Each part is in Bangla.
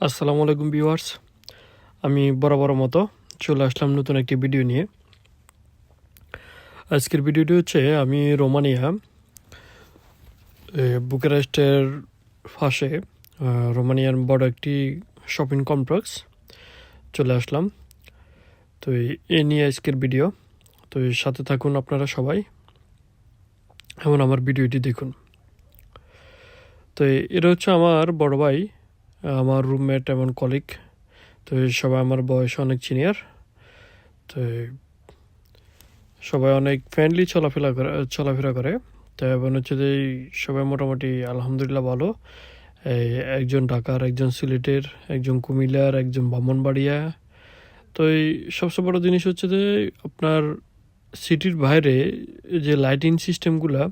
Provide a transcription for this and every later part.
আসসালামু আলাইকুম ভিউয়ার্স। আমি বরাবর মতো চলে আসলাম নতুন একটি ভিডিও নিয়ে। আজকের ভিডিওটি হচ্ছে আমি রোমানিয়া বুকারেস্টের আহ, রোমানিয়ার বড় একটি শপিং কমপ্লেক্স চলে আসলাম। তো এ নিয়ে আজকের ভিডিও। তো সাথে থাকুন আপনারা সবাই এবং আমার ভিডিওটি দেখুন। তো এটা হচ্ছে আমার বড় ভাই আমার রুমমেট এবং কলিগ তো সবাই আমার বয়স অনেক সিনিয়র তো সবাই অনেক ফ্রেন্ডলি চলাফেরা করে চলাফেরা করে। তো এবং হচ্ছে যে সবাই মোটামুটি আলহামদুলিল্লাহ ভালো। এই একজন ঢাকার, একজন সিলেটের, একজন কুমিল্লার, একজন ব্রাহ্মণবাড়িয়া। তো এই সবচেয়ে বড় জিনিস হচ্ছে যে আপনার সিটির বাইরে যে লাইটিং সিস্টেমগুলা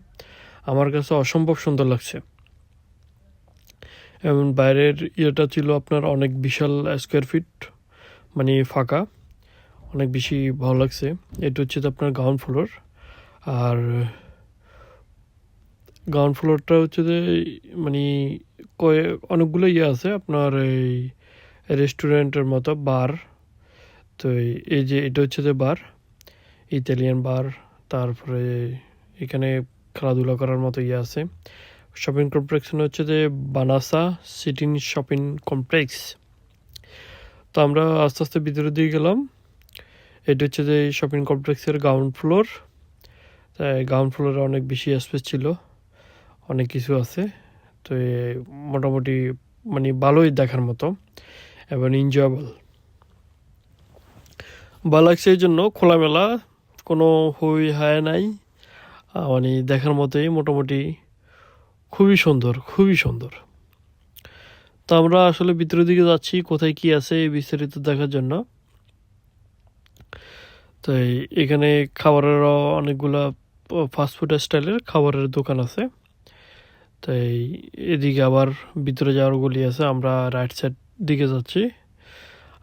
আমার কাছে অসম্ভব সুন্দর লাগছে। এবং বাইরের ইয়েটা ছিল আপনার অনেক বিশাল স্কোয়ার ফিট মানে ফাঁকা। অনেক বেশি ভালো লাগছে। এটা হচ্ছে আপনার গ্রাউন্ড ফ্লোর আর গ্রাউন্ড ফ্লোরটা হচ্ছে যে মানে কয়ে, অনেকগুলো ইয়ে আছে। আপনার এই রেস্টুরেন্টের মতো বার তো এই যে এটা হচ্ছে যে বার ইতালিয়ান বার তারপরে এখানে খেলাধুলা করার মতো ইয়ে আছে। শপিং কমপ্লেক্স হচ্ছে যে বানাসা সিটিং শপিং কমপ্লেক্স তো আমরা আস্তে আস্তে ভিতরে দিয়ে গেলাম। এটা হচ্ছে যে শপিং কমপ্লেক্সের গ্রাউন্ড ফ্লোর তাই গ্রাউন্ড ফ্লোরে অনেক বেশি স্পেস ছিল। অনেক কিছু আছে। তো মোটামুটি মানে ভালোই দেখার মতো। এবং এনজয়েবল ভালো লাগছে এই জন্য খোলামেলা। কোনো হই হায় নাই। মানে দেখার মতোই মোটামুটি। খুবই সুন্দর খুবই সুন্দর। তো আমরা আসলে ভিতরের দিকে যাচ্ছি, কোথায় কি আছে এই বিস্তারিত দেখার জন্য। তো এখানে খাবারেরও অনেকগুলা ফাস্টফুড স্টাইলের খাবারের দোকান আছে। তো এই এদিকে আবার ভিতরে যাওয়ার গলি আছে, আমরা রাইট সাইড দিকে যাচ্ছি।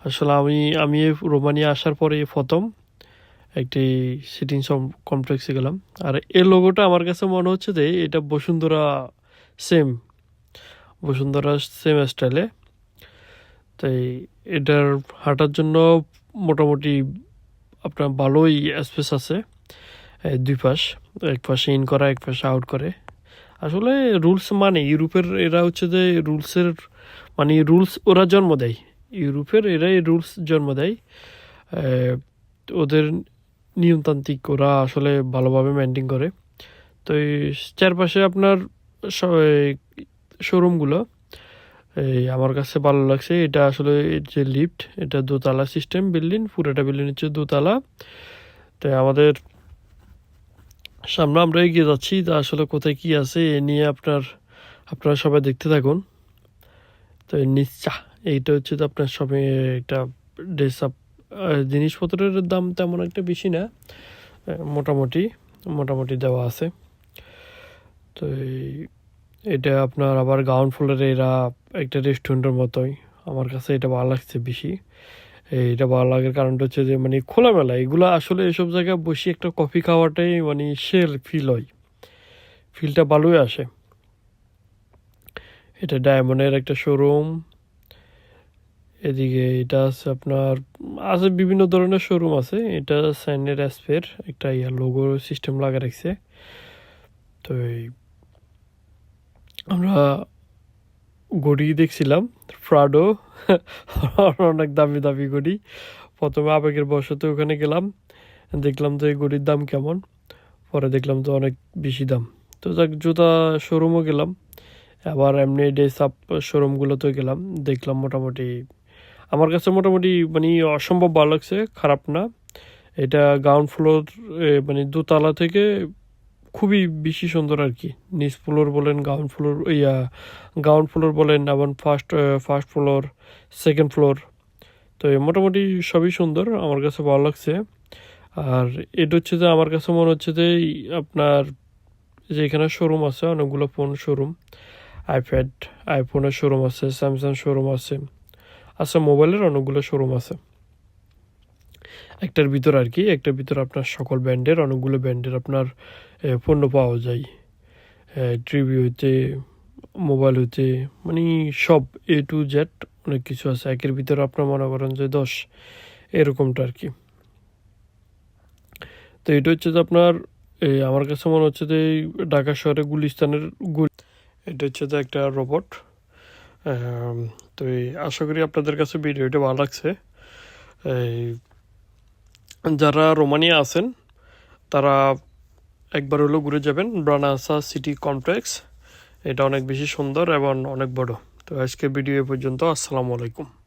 আসলে আমি আমি রোমানিয়া আসার পরে প্রথম একটি সিটিং কমপ্লেক্সে গেলাম। আর এই লোগোটা আমার কাছে মনে হচ্ছে যে এটা বসুন্ধরা সেম বসুন্ধরা সেম স্টাইলে। তাই এটার হাঁটার জন্য মোটামুটি আপনার ভালোই স্পেস আছে দুই পাশ, এক পাশে ইন করা, এক পাশে আউট করে। আসলে রুলস মানে ইউরোপের এরা হচ্ছে যে রুলসের মানে রুলস ওরা জন্ম দেয়। ইউরোপের এরাই রুলস জন্ম দেয়। ওদের নিয়মতান্ত্রিক ওরা আসলে ভালোভাবে মেনটেন করে। তো চারপাশে আপনার শোরুমগুলো এই আমার কাছে ভালো লাগছে। এটা আসলে যে লিফট এটা দোতলা সিস্টেম বিল্ডিং পুরোটা বিল্ডিং হচ্ছে দোতলা। তো আমাদের সামনে আমরা এগিয়ে যাচ্ছি। তা আসলে কোথায় কি আছে, এ নিয়ে আপনার, আপনারা সবাই দেখতে থাকুন। তো নিচা এইটা হচ্ছে তো আপনার সবে একটা ড্রেস আপ জিনিসপত্রের দাম তেমন একটা বেশি না। মোটামুটি মোটামুটি দেওয়া আছে। তো এটা আপনার আবার গ্রাউন্ড ফ্লোরে এরা একটা রেস্টুরেন্টের মতোই। আমার কাছে এটা ভালো লাগছে বেশি। এইটা ভালো লাগার কারণটা হচ্ছে যে মানে খোলামেলা, এগুলো আসলে এসব জায়গায় বসে একটা কফি খাওয়াটাই মানে শের ফিল হয়। ফিলটা ভালোই আসে। এটা ডায়মন্ডের একটা শোরুম এদিকে এটা আছে আপনার, আছে বিভিন্ন ধরনের শোরুম আছে। এটা স্যান্ডের অ্যাসপের একটা ইয়া লোগো সিস্টেম লাগা রাখছে। তো এই আমরা ঘড়ি দেখছিলাম ফ্রাডো অনেক দামি দামি ঘড়ি। প্রথমে আবেগের বসতে ওখানে গেলাম, দেখলাম যে ঘড়ির দাম কেমন, পরে দেখলাম তো অনেক বেশি দাম। তো যাক, জুতা শোরুমও গেলাম, আবার এমনি ড্রেস আপ শোরুমগুলোতেও গেলাম, দেখলাম মোটামুটি, আমার কাছে মোটামুটি মানে অসম্ভব ভালো লাগছে, খারাপ না। এটা গ্রাউন্ড ফ্লোর মানে দোতলা থেকে খুবই বেশি সুন্দর আর কি নিচ ফ্লোর বলেন গ্রাউন্ড ফ্লোর ইয়া গ্রাউন্ড ফ্লোর বলেন, এবং first first floor second floor তো মোটামুটি সবই সুন্দর, আমার কাছে ভালো লাগছে। আর এটা হচ্ছে যে আমার কাছে মনে হচ্ছে যে আপনার যে এখানে শোরুম আছে, অনেকগুলো ফোন শোরুম আইপ্যাড আইফোনের শোরুম আছে স্যামসাং শোরুম আছে আচ্ছা মোবাইলের অনেকগুলো শোরুম আছে। একটার ভিতর আর কি, একটার ভিতর আপনার সকল ব্র্যান্ডের অনেকগুলো ব্র্যান্ডের আপনার পণ্য পাওয়া যায়। টিভি হইতে মোবাইল হইতে মানে সব এ টু জেড অনেক কিছু আছে। একের ভিতরে আপনার মনে করেন যে দশ, এরকমটা আর কি। তো এটা হচ্ছে যে আপনার এই আমার কাছে মনে হচ্ছে যে ঢাকা শহরে গুলিস্তানের গুল এটা হচ্ছে যে একটা রোবট। তো এই আশা করি আপনাদের কাছে ভিডিওটা ভালো লাগছে। এই যারা রোমানিয়া আছেন, তারা একবার হলেও ঘুরে যাবেন ব্রানাসা সিটি কমপ্লেক্স। এটা অনেক বেশি সুন্দর এবং অনেক বড়। তো আজকে ভিডিও এ পর্যন্ত, আসসালামু আলাইকুম।